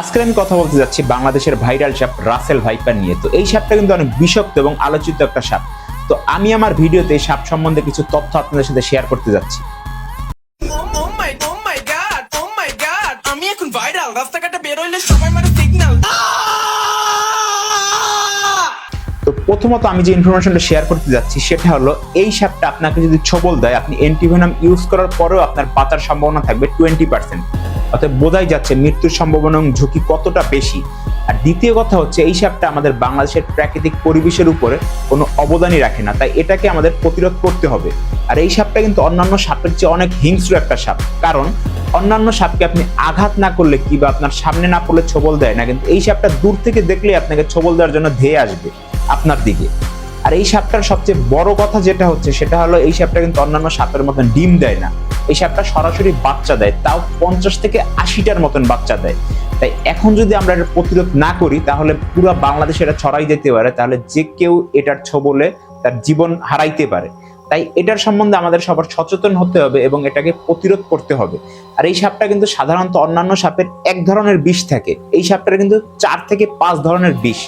আজকে আমি কথা বলতে যাচ্ছি বাংলাদেশের ভাইরাল সাপ রাসেল ভাইপার নিয়ে। তো এই সাপটা কিন্তু অনেক বিষাক্ত এবং আলোচিত একটা সাপ। তো আমি আমার ভিডিওতে এই সাপ সম্বন্ধে কিছু তথ্য আপনাদের সাথে শেয়ার করতে যাচ্ছি। Oh my, oh oh আমি এখন ভাইরাল রাস্তাঘাটে বেরোইলে সবাই মানে সিগন্যাল তো প্রথমত আমি যে ইনফরমেশনটা শেয়ার করতে যাচ্ছি সেটা হলো এই সাপটা আপনাকে যদি ছবল দেয় আপনি অ্যান্টিভেনাম ইউজ করার পরেও আপনার বাঁচার সম্ভাবনা থাকবে টোয়েন্টি পার্সেন্ট অর্থাৎ বোঝাই যাচ্ছে মৃত্যুর সম্ভাবনা এবং ঝুঁকি কতটা বেশি। আর দ্বিতীয় কথা হচ্ছে, এই সাপটা আমাদের বাংলাদেশের প্রাকৃতিক পরিবেশের উপরে কোনো অবদানই রাখে না, তাই এটাকে আমাদের প্রতিরোধ করতে হবে। আর এই সাপটা কিন্তু অন্যান্য সাপের চেয়ে অনেক হিংস্র একটা সাপ। কারণ অন্যান্য সাপকে আপনি আঘাত না করলে কি বা আপনার সামনে না পড়লে ছবল দেয় না, কিন্তু এই সাপটা দূর থেকে দেখলেই আপনাকে ছবল দেওয়ার জন্য ধেয়ে আসবে আপনার দিকে। আর এই সাপটার সবচেয়ে বড় কথা যেটা হচ্ছে, সেটা হলো এই সাপটা কিন্তু অন্যান্য সাপের মতন ডিম দেয় না। এই সাপটা সরাসরি বাচ্চা দেয়, তাও পঞ্চাশ থেকে আশিটার মতন বাচ্চা দেয়। তাই এখন যদি আমরা এটা প্রতিরোধ না করি, তাহলে পুরো বাংলাদেশে এটা ছড়াই যেতে পারে, তাহলে যে কেউ এটার ছবলে তার জীবন হারাইতে পারে। তাই এটার সম্বন্ধে আমাদের সবার সচেতন হতে হবে এবং এটাকে প্রতিরোধ করতে হবে। আর এই সাপটা কিন্তু সাধারণত অন্যান্য সাপের এক ধরনের বিষ থাকে। এই সাপটার কিন্তু চার থেকে পাঁচ ধরনের বিষ।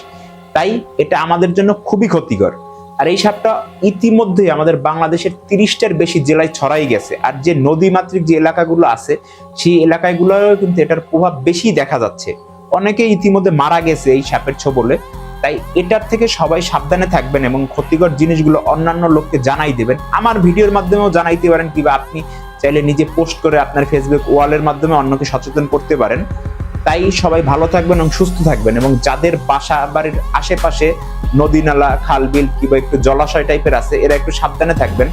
তাই এটা আমাদের জন্য খুবই ক্ষতিকর। আর এই সাপটা ইতিমধ্যে আমাদের বাংলাদেশের তিরিশটার বেশি জেলায় ছড়াই গেছে। আর যে নদীমাতৃক যে এলাকাগুলো আছে, সেই এলাকাগুলোও কিন্তু এটার প্রভাব বেশি দেখা যাচ্ছে। অনেকে ইতিমধ্যে মারা গেছে এই সাপের ছবলে। তাই এটার থেকে সবাই সাবধানে থাকবেন এবং ক্ষতিকর জিনিসগুলো অন্যান্য লোককে জানাই দেবেন। আমার ভিডিওর মাধ্যমেও জানাইতে পারেন কিংবা আপনি চাইলে নিজে পোস্ট করে আপনার ফেসবুক ওয়ালের মাধ্যমে অন্যকে সচেতন করতে পারেন। তাই সবাই ভালো থাকবেন এবং সুস্থ থাকবেন এবং যাদের বাসা বাড়ির আশেপাশে নদী নালা, খাল, বিল কিংবা একটু জলাশয় টাইপের আছে, এরা একটু সাবধানে থাকবেন।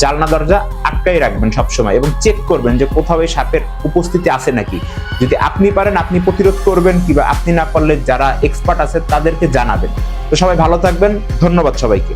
জালনা, দরজা আটকাই রাখবেন সবসময় এবং চেক করবেন যে কোথাও এই সাপের উপস্থিতি আছে নাকি। যদি আপনি পারেন, আপনি প্রতিরোধ করবেন কিংবা আপনি না পারলে যারা এক্সপার্ট আছে তাদেরকে জানাবেন। তো সবাই ভালো থাকবেন, ধন্যবাদ সবাইকে।